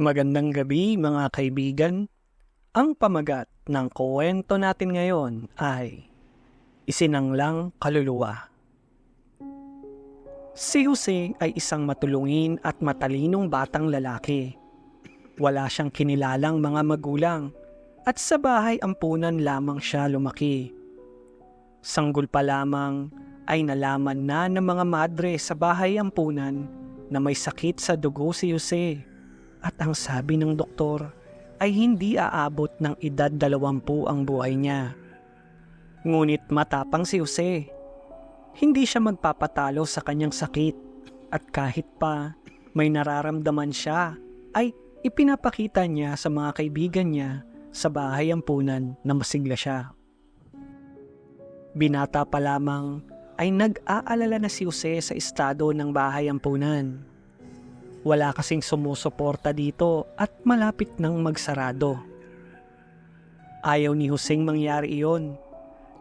Magandang gabi mga kaibigan. Ang pamagat ng kuwento natin ngayon ay Isinanglang Kaluluwa. Si Jose ay isang matulungin at matalinong batang lalaki. Wala siyang kinilalang mga magulang at sa bahay ampunan lamang siya lumaki. Sanggol pa lamang ay nalaman na ng mga madre sa bahay ampunan na may sakit sa dugo si Jose at ang sabi ng doktor ay hindi aabot ng edad dalawampu ang buhay niya. Ngunit matapang si Jose. Hindi siya magpapatalo sa kanyang sakit at kahit pa may nararamdaman siya ay ipinapakita niya sa mga kaibigan niya sa bahay ampunan na masigla siya. Binata pa lamang ay nag-aalala na si Jose sa estado ng bahay ampunan. Wala kasing sumusuporta dito at malapit nang magsarado. Ayaw ni Huseng mangyari iyon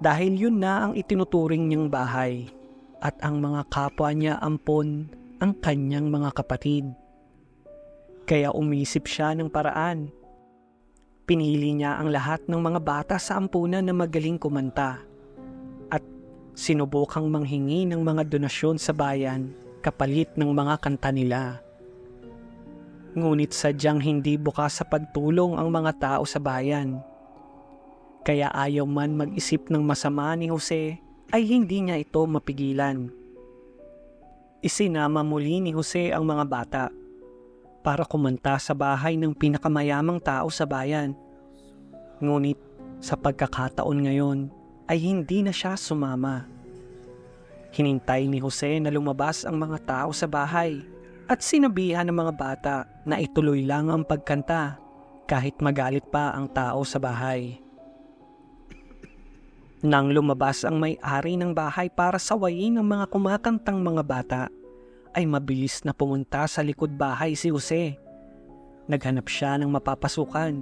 dahil yun na ang itinuturing niyang bahay at ang mga kapwa niya ampon ang kanyang mga kapatid. Kaya umisip siya ng paraan. Pinili niya ang lahat ng mga bata sa ampunan na magaling kumanta at sinubukang manghingi ng mga donasyon sa bayan kapalit ng mga kanta nila. Ngunit sadyang hindi bukas sa pagtulong ang mga tao sa bayan. Kaya ayaw man mag-isip ng masama ni Jose ay hindi niya ito mapigilan. Isinama muli ni Jose ang mga bata para kumanta sa bahay ng pinakamayamang tao sa bayan. Ngunit sa pagkakataon ngayon ay hindi na siya sumama. Hinintay ni Jose na lumabas ang mga tao sa bahay at sinabihan ng mga bata na ituloy lang ang pagkanta kahit magalit pa ang tao sa bahay. Nang lumabas ang may-ari ng bahay para sawayin ang mga kumakantang mga bata, ay mabilis na pumunta sa likod bahay si Jose. Naghanap siya ng mapapasukan.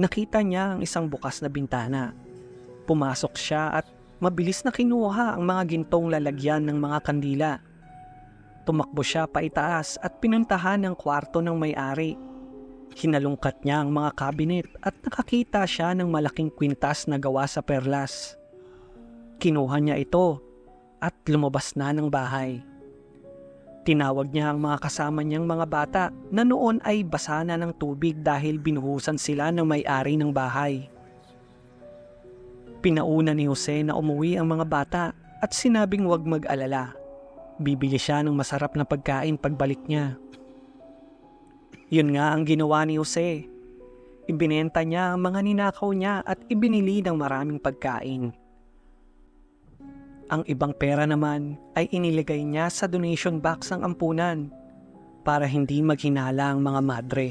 Nakita niya ang isang bukas na bintana. Pumasok siya at mabilis na kinuha ang mga gintong lalagyan ng mga kandila Tumakbo siya paitaas at pinuntahan ang kwarto ng may-ari. Hinalungkat niya ang mga kabinet at nakakita siya ng malaking kwintas na gawa sa perlas. Kinuha niya ito at lumabas na ng bahay. Tinawag niya ang mga kasama niyang mga bata na noon ay basa na ng tubig dahil binuhusan sila ng may-ari ng bahay. Pinauna ni Jose na umuwi ang mga bata at sinabing huwag mag-alala bibili siya ng masarap na pagkain pagbalik niya. Yun nga ang ginawa ni Jose. Ibinenta niya ang mga ninakaw niya at ibinili ng maraming pagkain. Ang ibang pera naman ay inilagay niya sa donation box ng ampunan para hindi maghinala ang mga madre.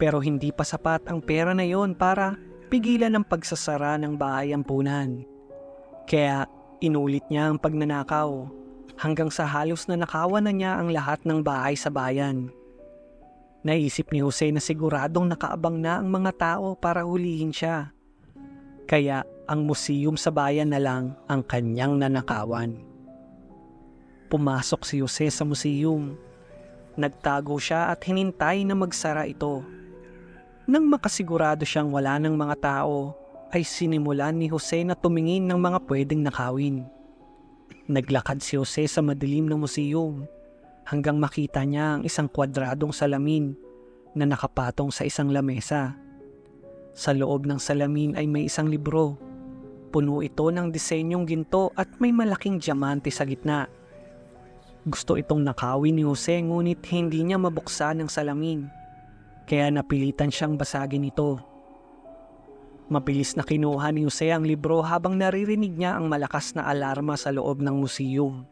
Pero hindi pa sapat ang pera na yon para pigilan ang pagsasara ng bahay ampunan. Kaya inulit niya ang pagnanakaw hanggang sa halos na nakawan na niya ang lahat ng bahay sa bayan. Naisip ni Jose na siguradong nakaabang na ang mga tao para hulihin siya. Kaya ang museum sa bayan na lang ang kanyang nanakawan. Pumasok si Jose sa museum. Nagtago siya at hinintay na magsara ito. Nang makasigurado siyang wala ng mga tao, ay sinimulan ni Jose na tumingin ng mga pwedeng nakawin. Naglakad si Jose sa madilim ng museum hanggang makita niya ang isang kwadradong salamin na nakapatong sa isang lamesa. Sa loob ng salamin ay may isang libro. Puno ito ng disenyong ginto at may malaking diamante sa gitna. Gusto itong nakawin ni Jose ngunit hindi niya mabuksan ang salamin. Kaya napilitan siyang basagin ito. Mabilis na kinuha ni Jose ang libro habang naririnig niya ang malakas na alarma sa loob ng museum.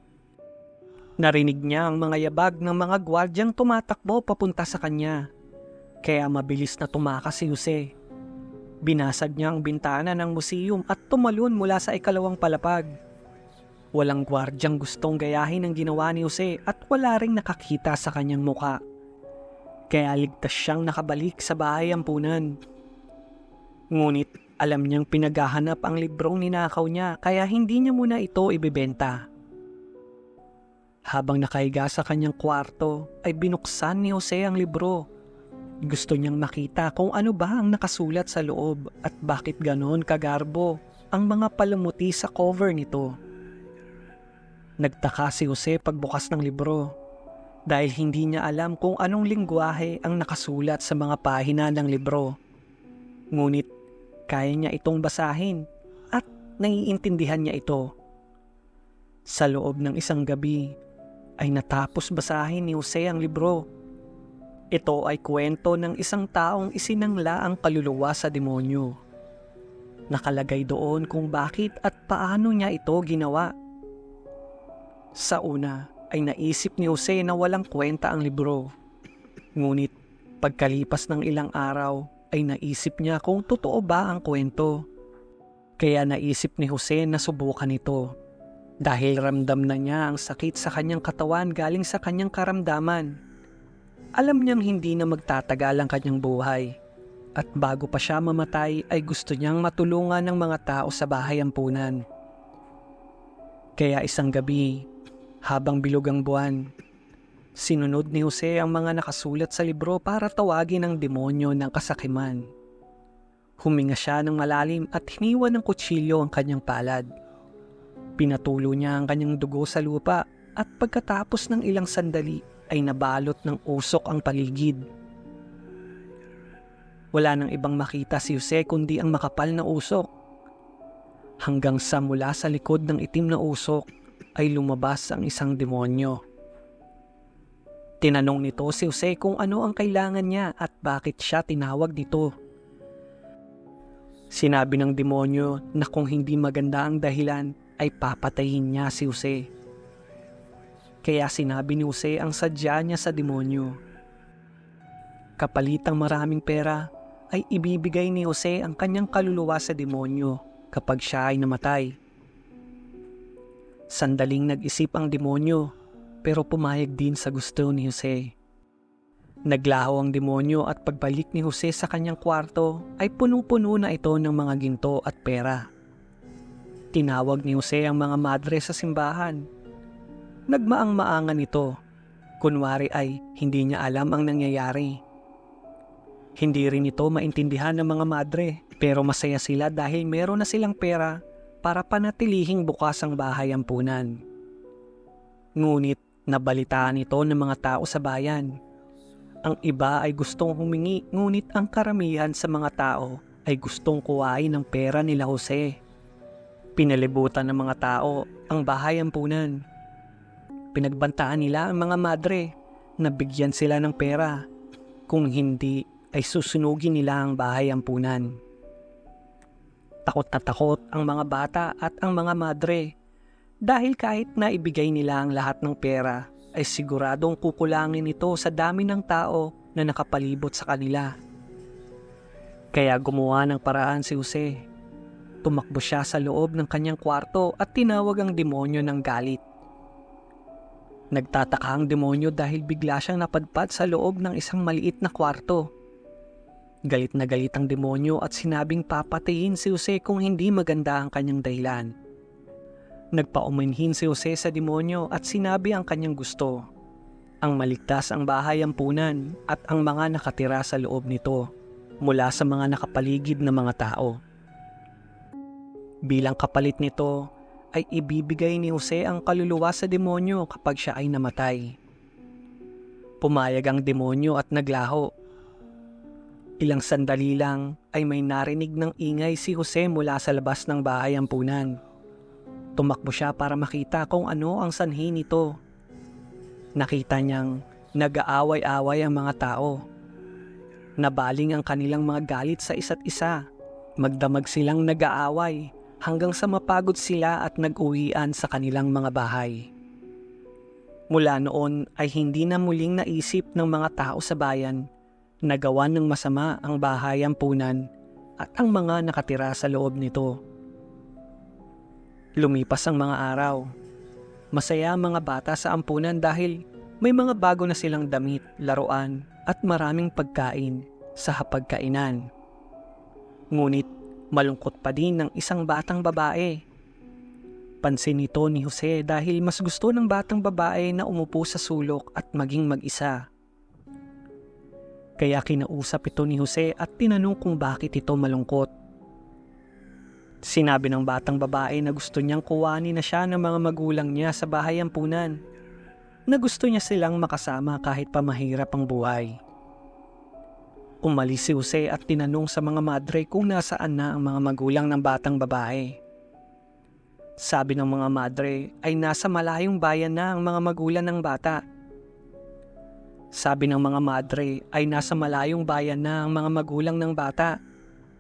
Narinig niya ang mga yabag ng mga gwardyang tumatakbo papunta sa kanya. Kaya mabilis na tumakas si Jose. Binasag niya ang bintana ng museum at tumalon mula sa ikalawang palapag. Walang gwardyang gustong gayahin ang ginawa ni Jose at wala ring nakakita sa kanyang muka. Kaya ligtas siyang nakabalik sa bahay ampunan. Ngunit alam niyang pinaghahanap ang librong ninakaw niya kaya hindi niya muna ito ibebenta. Habang nakahiga sa kanyang kwarto ay binuksan ni Jose ang libro. Gusto niyang makita kung ano ba ang nakasulat sa loob at bakit ganon kagarbo ang mga palamuti sa cover nito. Nagtaka si Jose pagbukas ng libro dahil hindi niya alam kung anong lingwahe ang nakasulat sa mga pahina ng libro. Ngunit kaya niya itong basahin at naiintindihan niya ito. Sa loob ng isang gabi ay natapos basahin ni Jose ang libro. Ito ay kwento ng isang taong isinangla ang kaluluwa sa demonyo. Nakalagay doon kung bakit at paano niya ito ginawa. Sa una ay naisip ni Jose na walang kwenta ang libro. Ngunit pagkalipas ng ilang araw ay naisip niya kung totoo ba ang kwento. Kaya naisip ni Jose na subukan ito dahil ramdam na niya ang sakit sa kanyang katawan galing sa kanyang karamdaman. Alam niyang hindi na magtatagal ang kanyang buhay. At bago pa siya mamatay ay gusto niyang matulungan ng mga tao sa bahay ampunan. Kaya isang gabi, habang bilog ang buwan, sinunod ni Jose ang mga nakasulat sa libro para tawagin ang demonyo ng kasakiman. Huminga siya ng malalim at hiniwa ng kutsilyo ang kanyang palad. Pinatulo niya ang kanyang dugo sa lupa at pagkatapos ng ilang sandali ay nabalot ng usok ang paligid. Wala nang ibang makita si Jose kundi ang makapal na usok. Hanggang sa mula sa likod ng itim na usok ay lumabas ang isang demonyo. Tinanong nito si Jose kung ano ang kailangan niya at bakit siya tinawag nito. Sinabi ng demonyo na kung hindi maganda ang dahilan ay papatayin niya si Jose. Kaya sinabi ni Jose ang sadya niya sa demonyo. Kapalitang maraming pera ay ibibigay ni Jose ang kanyang kaluluwa sa demonyo kapag siya ay namatay. Sandaling nag-isip ang demonyo pero pumayag din sa gusto ni Jose. Naglaho ang demonyo at pagbalik ni Jose sa kanyang kwarto ay punong-puno na ito ng mga ginto at pera. Tinawag ni Jose ang mga madre sa simbahan. Nagmaang-maangan ito. Kunwari ay hindi niya alam ang nangyayari. Hindi rin ito maintindihan ng mga madre pero masaya sila dahil meron na silang pera para panatilihing bukas ang bahay ampunan. Ngunit nabalitaan ito ng mga tao sa bayan. Ang iba ay gustong humingi ngunit ang karamihan sa mga tao ay gustong kuhain ng pera nila Jose. Pinalibutan ng mga tao ang bahay ampunan. Pinagbantaan nila ang mga madre na bigyan sila ng pera. Kung hindi ay susunugin nila ang bahay ampunan. Takot na takot ang mga bata at ang mga madre dahil kahit na ibigay nila ang lahat ng pera ay siguradong kukulangin ito sa dami ng tao na nakapalibot sa kanila. Kaya gumawa ng paraan si Jose. Tumakbo siya sa loob ng kanyang kwarto at tinawag ang demonyo ng galit. Nagtataka ang demonyo dahil bigla siyang napadpad sa loob ng isang maliit na kwarto. Galit na galit ang demonyo at sinabing papatayin si Jose kung hindi maganda ang kanyang dahilan. Nagpaumanhin si Jose sa demonyo at sinabi ang kanyang gusto. Ang maligtas ang bahay ampunan at ang mga nakatira sa loob nito mula sa mga nakapaligid na mga tao. Bilang kapalit nito ay ibibigay ni Jose ang kaluluwa sa demonyo kapag siya ay namatay. Pumayag ang demonyo at naglaho. Ilang sandali lang ay may narinig ng ingay si Jose mula sa labas ng bahay ampunan. Tumakbo siya para makita kung ano ang sanhi nito. Nakita niyang nag-aaway-away ang mga tao. Nabaling ang kanilang mga galit sa isa't isa. Magdamag silang nag-aaway hanggang sa mapagod sila at nag-uwian sa kanilang mga bahay. Mula noon ay hindi na muling naisip ng mga tao sa bayan na gawan ng masama ang bahay ampunan at ang mga nakatira sa loob nito. Lumipas ang mga araw. Masaya ang mga bata sa ampunan dahil may mga bago na silang damit, laruan at maraming pagkain sa hapagkainan. Ngunit malungkot pa din ng isang batang babae. pansin nito ni Jose dahil mas gusto ng batang babae na umupo sa sulok at maging mag-isa. Kaya kinausap ito ni Jose at tinanong kung bakit ito malungkot. Sinabi ng batang babae na gusto niyang kuwanin na siya ng mga magulang niya sa bahay ampunan. Na gusto niya silang makasama kahit pa mahirap ang buhay. Umalis si Jose at tinanong sa mga madre kung nasaan na ang mga magulang ng batang babae. Sabi ng mga madre ay nasa malayong bayan na ang mga magulang ng bata. Sabi ng mga madre ay nasa malayong bayan na ang mga magulang ng bata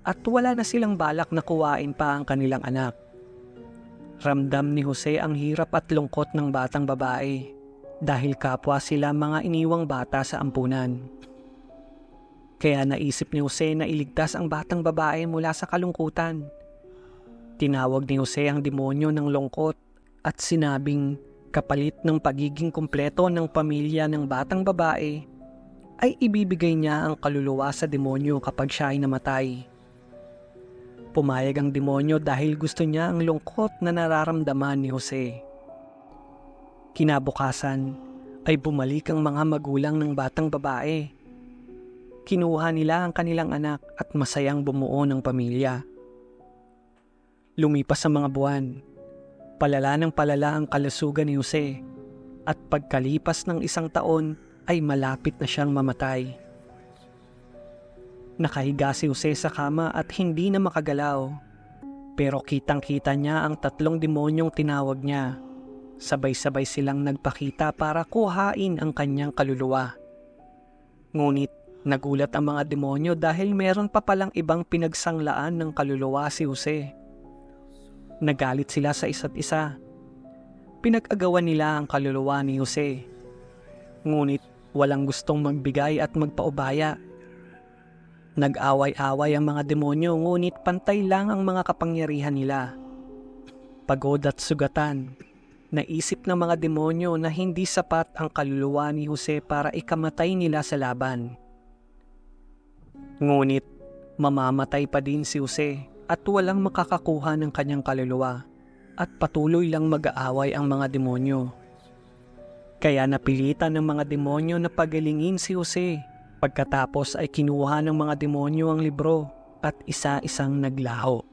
at wala na silang balak na kuwain pa ang kanilang anak. Ramdam ni Jose ang hirap at lungkot ng batang babae dahil kapwa sila mga iniwang bata sa ampunan. Kaya naisip ni Jose na iligtas ang batang babae mula sa kalungkutan. Tinawag ni Jose ang demonyo ng lungkot at sinabing kapalit ng pagiging kumpleto ng pamilya ng batang babae ay ibibigay niya ang kaluluwa sa demonyo kapag siya ay namatay. Pumayag ang demonyo dahil gusto niya ang lungkot na nararamdaman ni Jose. Kinabukasan ay bumalik ang mga magulang ng batang babae. Kinuha nila ang kanilang anak at masayang bumuo ng pamilya. Lumipas ang mga buwan. Palala ng palala ang kalusugan ni Jose at pagkalipas ng isang taon ay malapit na siyang mamatay. Nakahiga si Jose sa kama at hindi na makagalaw. Pero kitang-kita niya ang tatlong demonyong tinawag niya. Sabay-sabay silang nagpakita para kuhain ang kanyang kaluluwa. Ngunit nagulat ang mga demonyo dahil meron pa palang ibang pinagsanglaan ng kaluluwa si Jose. Nagalit sila sa isa't isa. Pinag-agawan nila ang kaluluwa ni Jose. Ngunit walang gustong magbigay at magpaubaya. Nag-away-away ang mga demonyo ngunit pantay lang ang mga kapangyarihan nila. Pagod at sugatan, naisip ng mga demonyo na hindi sapat ang kaluluwa ni Jose para ikamatay nila sa laban. Ngunit mamamatay pa din si Jose at walang makakakuha ng kanyang kaluluwa at patuloy lang mag-aaway ang mga demonyo. Kaya napilitan ng mga demonyo na pagalingin si Jose. Pagkatapos ay kinuha ng mga demonyo ang libro at isa-isang naglaho.